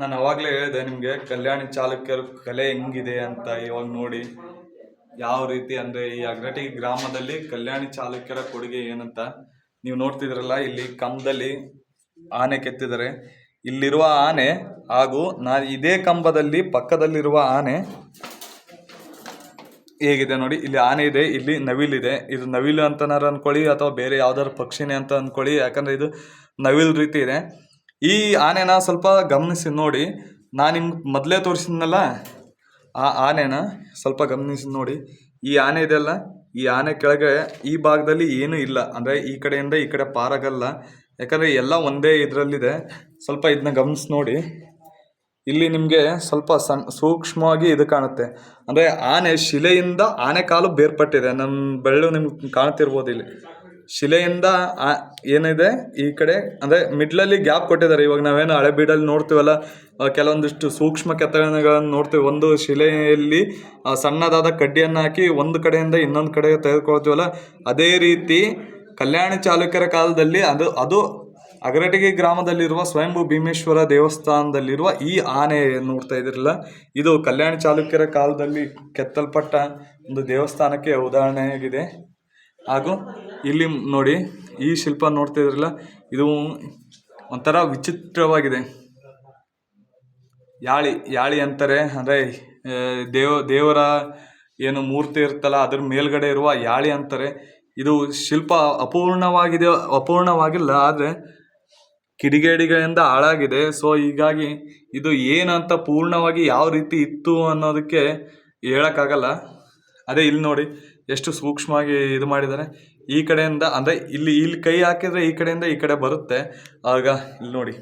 ನಾನು ಅವಾಗಲೇ ಹೇಳಿದೆ, ನಿಮಗೆ ಕಲ್ಯಾಣಿ ಚಾಲುಕ್ಯರ ಕಲೆ ಹೆಂಗಿದೆ ಅಂತ ಇವಾಗ ನೋಡಿ. ಯಾವ ರೀತಿ ಅಂದರೆ ಈ ಅಗ್ರಟಿ ಗ್ರಾಮದಲ್ಲಿ ಕಲ್ಯಾಣಿ ಚಾಲುಕ್ಯರ ಕೊಡುಗೆ ಏನಂತ ನೀವು ನೋಡ್ತಿದ್ರಲ್ಲ, ಇಲ್ಲಿ ಕಂಬದಲ್ಲಿ ಆನೆ ಕೆತ್ತಿದ್ದಾರೆ. ಇಲ್ಲಿರುವ ಆನೆ ಹಾಗೂ ನಾ ಇದೇ ಕಂಬದಲ್ಲಿ ಪಕ್ಕದಲ್ಲಿರುವ ಆನೆ ಹೇಗಿದೆ ನೋಡಿ, ಇಲ್ಲಿ ಆನೆ ಇದೆ, ಇಲ್ಲಿ ನವಿಲಿದೆ ಇದು ನವಿಲು ಅಂತನಾರು ಅನ್ಕೊಳ್ಳಿ ಅಥವಾ ಬೇರೆ ಯಾವ್ದಾದ್ರು ಪಕ್ಷಿನೇ ಅಂತ ಅನ್ಕೊಳ್ಳಿ, ಯಾಕಂದ್ರೆ ಇದು ನವಿಲ್ ರೀತಿ ಇದೆ. ಈ ಆನೆನ ಸ್ವಲ್ಪ ಗಮನಿಸಿ ನೋಡಿ. ನಾನು ನಿಮ್ಗೆ ಮೊದಲೇ ತೋರಿಸಿದ್ನಲ್ಲ? ಆ ಆನೆನ ಸ್ವಲ್ಪ ಗಮನಿಸಿ ನೋಡಿ. ಈ ಆನೆ ಇದೆಯಲ್ಲ ಈ ಆನೆ ಕೆಳಗೆ ಈ ಭಾಗದಲ್ಲಿ ಏನೂ ಇಲ್ಲ. ಅಂದರೆ ಈ ಕಡೆಯಿಂದ ಈ ಕಡೆ ಪಾರಾಗಲ್ಲ. ಯಾಕಂದರೆ ಎಲ್ಲ ಒಂದೇ ಇದರಲ್ಲಿದೆ. ಸ್ವಲ್ಪ ಇದನ್ನ ಗಮನಿಸಿ ನೋಡಿ. ಇಲ್ಲಿ ನಿಮಗೆ ಸ್ವಲ್ಪ ಸಣ್ಣ ಸೂಕ್ಷ್ಮವಾಗಿ ಇದು ಕಾಣುತ್ತೆ. ಅಂದರೆ ಆನೆ ಶಿಲೆಯಿಂದ ಆನೆ ಕಾಲು ಬೇರ್ಪಟ್ಟಿದೆ. ನಮ್ಮ ಬೆಳ್ಳು ನಿಮ್ಗೆ ಕಾಣ್ತಿರ್ಬೋದು ಇಲ್ಲಿ. ಶಿಲೆಯಿಂದ ಏನಿದೆ ಈ ಕಡೆ, ಅಂದರೆ ಮಿಡ್ಲಲ್ಲಿ ಗ್ಯಾಪ್ ಕೊಟ್ಟಿದ್ದಾರೆ. ಇವಾಗ ನಾವೇನು ಹಳೆ ಬೀಡಲ್ಲಿ ನೋಡ್ತೀವಲ್ಲ ಕೆಲವೊಂದಿಷ್ಟು ಸೂಕ್ಷ್ಮ ಕೆತ್ತನೆಗಳನ್ನು ನೋಡ್ತೀವಿ. ಒಂದು ಶಿಲೆಯಲ್ಲಿ ಸಣ್ಣದಾದ ಕಡ್ಡಿಯನ್ನು ಹಾಕಿ ಒಂದು ಕಡೆಯಿಂದ ಇನ್ನೊಂದು ಕಡೆ ತೆಗೆದುಕೊಳ್ತೀವಲ್ಲ, ಅದೇ ರೀತಿ ಕಲ್ಯಾಣ ಚಾಲುಕ್ಯರ ಕಾಲದಲ್ಲಿ ಅದು ಅದು ಅಗರಟಗಿ ಗ್ರಾಮದಲ್ಲಿರುವ ಸ್ವಯಂಭೂ ಭೀಮೇಶ್ವರ ದೇವಸ್ಥಾನದಲ್ಲಿರುವ ಈ ಆನೆ ನೋಡ್ತಾ ಇದಿರಲ್ಲ ಇದು ಕಲ್ಯಾಣ ಚಾಲುಕ್ಯರ ಕಾಲದಲ್ಲಿ ಕೆತ್ತಲ್ಪಟ್ಟ ಒಂದು ದೇವಸ್ಥಾನಕ್ಕೆ ಉದಾಹರಣೆಯಾಗಿದೆ. ಹಾಗೂ ಇಲ್ಲಿ ನೋಡಿ, ಈ ಶಿಲ್ಪ ನೋಡ್ತಾ ಇದ್ರಲ್ಲ, ಇದು ಒಂಥರ ವಿಚಿತ್ರವಾಗಿದೆ. ಯಾಳಿ ಯಾಳಿ ಅಂತಾರೆ, ಅಂದರೆ ದೇವ, ದೇವರ ಏನು ಮೂರ್ತಿ ಇರುತ್ತಲ್ಲ, ಅದ್ರ ಮೇಲ್ಗಡೆ ಇರುವ ಯಾಳಿ ಅಂತಾರೆ. ಇದು ಶಿಲ್ಪ ಅಪೂರ್ಣವಾಗಿದೆ, ಅಪೂರ್ಣವಾಗಿಲ್ಲ, ಆದರೆ ಕಿಡಿಗೇಡಿಗಳಿಂದ ಹಾಳಾಗಿದೆ. ಸೊ ಹೀಗಾಗಿ ಇದು ಏನಂತ ಪೂರ್ಣವಾಗಿ ಯಾವ ರೀತಿ ಇತ್ತು ಅನ್ನೋದಕ್ಕೆ ಹೇಳೋಕ್ಕಾಗಲ್ಲ. ಅದೇ ಇಲ್ಲಿ ನೋಡಿ ಎಷ್ಟು ಸೂಕ್ಷ್ಮವಾಗಿ ಇದು ಮಾಡಿದ್ದಾರೆ. ಈ ಕಡೆಯಿಂದ ಅಂದರೆ ಇಲ್ಲಿ ಇಲ್ಲಿ ಕೈ ಹಾಕಿದ್ರೆ ಈ ಕಡೆಯಿಂದ ಈ ಕಡೆ ಬರುತ್ತೆ. ಆಗ ಇಲ್ಲಿ ನೋಡಿ.